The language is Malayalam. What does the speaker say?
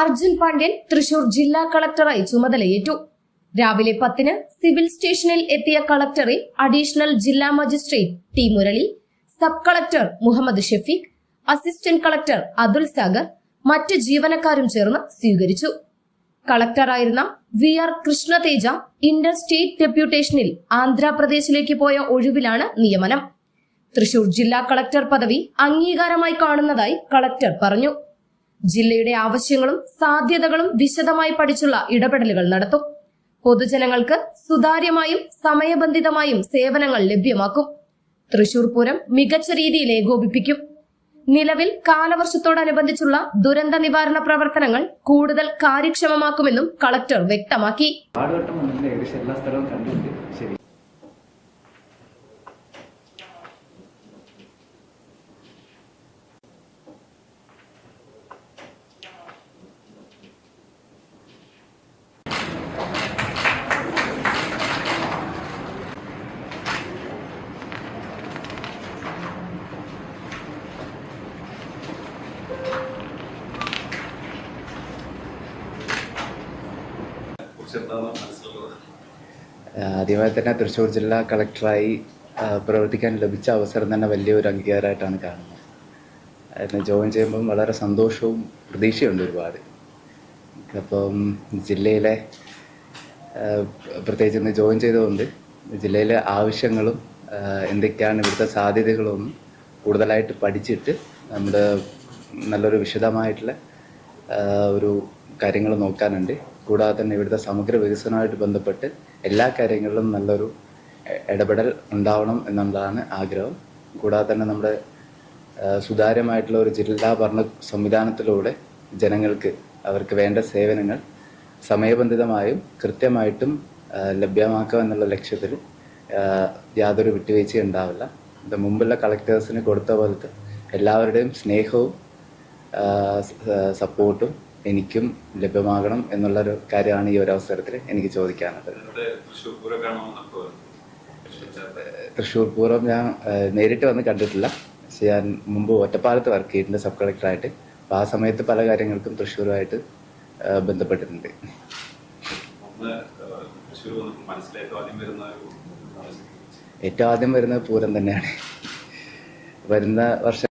അർജുൻ പാണ്ഡ്യൻ തൃശൂർ ജില്ലാ കളക്ടറായി ചുമതലയേറ്റു. രാവിലെ പത്തിന് സിവിൽ സ്റ്റേഷനിൽ എത്തിയ കളക്ടറെ അഡീഷണൽ ജില്ലാ magistrate T Murali sub collector Muhammad Shefeeq assistant collector Athul Sagar മറ്റ് ജീവനക്കാരും ചേർന്ന് സ്വീകരിച്ചു. കളക്ടറായിരുന്ന V R Krishnateja inter state ഡെപ്യൂട്ടേഷനിൽ ആന്ധ്രാപ്രദേശിലേക്ക് പോയ ഒഴിവിലാണ് നിയമനം. തൃശൂർ ജില്ലാ കളക്ടർ പദവി അംഗീകാരമായി കാണുന്നതായി കളക്ടർ പറഞ്ഞു. ജില്ലയുടെ ആവശ്യങ്ങളും സാധ്യതകളും വിശദമായി പഠിച്ചുള്ള ഇടപെടലുകൾ നടത്തും. പൊതുജനങ്ങൾക്ക് സുതാര്യമായും സമയബന്ധിതമായും സേവനങ്ങൾ ലഭ്യമാക്കും. തൃശൂർ പൂരം മികച്ച രീതിയിൽ ഏകോപിപ്പിക്കും. നിലവിൽ കാലവർഷത്തോടനുബന്ധിച്ചുള്ള ദുരന്ത നിവാരണ പ്രവർത്തനങ്ങൾ കൂടുതൽ കാര്യക്ഷമമാക്കുമെന്നും കളക്ടർ വ്യക്തമാക്കി. ആദ്യമായി തന്നെ തൃശ്ശൂർ ജില്ലാ കളക്ടറായി പ്രവർത്തിക്കാൻ ലഭിച്ച അവസരം തന്നെ വലിയൊരു അംഗീകാരമായിട്ടാണ് കാണുന്നത്. അതിനെ ജോയിൻ ചെയ്യുമ്പം വളരെ സന്തോഷവും പ്രതീക്ഷയുണ്ട് ഒരുപാട്. അപ്പം ജില്ലയിലെ പ്രത്യേകിച്ച് ഇന്ന് ജോയിൻ ചെയ്തുകൊണ്ട് ജില്ലയിലെ ആവശ്യങ്ങളും എന്തൊക്കെയാണ് ഇവിടുത്തെ സാധ്യതകളും കൂടുതലായിട്ട് പഠിച്ചിട്ട് നമ്മുടെ നല്ലൊരു വിശദമായിട്ടുള്ള ഒരു കാര്യങ്ങൾ നോക്കാനുണ്ട്. കൂടാതെ തന്നെ ഇവിടുത്തെ സമഗ്ര വികസനവുമായിട്ട് ബന്ധപ്പെട്ട് എല്ലാ കാര്യങ്ങളിലും നല്ലൊരു ഇടപെടൽ ഉണ്ടാവണം എന്നുള്ളതാണ് ആഗ്രഹം. കൂടാതെ തന്നെ നമ്മുടെ സുതാര്യമായിട്ടുള്ള ഒരു ജില്ലാ ഭരണ സംവിധാനത്തിലൂടെ ജനങ്ങൾക്ക് അവർക്ക് വേണ്ട സേവനങ്ങൾ സമയബന്ധിതമായും കൃത്യമായിട്ടും ലഭ്യമാക്കുക എന്നുള്ള ലക്ഷ്യത്തിൽ യാതൊരു വിട്ടുവീഴ്ചയും ഉണ്ടാവില്ല. ഇത് മുമ്പുള്ള കളക്ടേഴ്സിന് കൊടുത്ത പോലത്തെ എല്ലാവരുടെയും സ്നേഹവും സപ്പോർട്ടും എനിക്കും ലഭ്യമാകണം എന്നുള്ളൊരു കാര്യമാണ് ഈ ഒരു അവസരത്തിൽ എനിക്ക് ചോദിക്കാനുള്ളത്. തൃശ്ശൂർ പൂരം ഞാൻ നേരിട്ട് വന്ന് കണ്ടിട്ടില്ല. പക്ഷെ ഞാൻ മുമ്പ് ഒറ്റപ്പാലത്ത് വർക്ക് ചെയ്തിട്ടുണ്ട് സബ് കളക്ടറായിട്ട്. അപ്പം ആ സമയത്ത് പല കാര്യങ്ങൾക്കും തൃശ്ശൂരുമായിട്ട് ബന്ധപ്പെട്ടിട്ടുണ്ട്. ഏറ്റവും ആദ്യം വരുന്നത് പൂരം തന്നെയാണ്. വരുന്ന വർഷം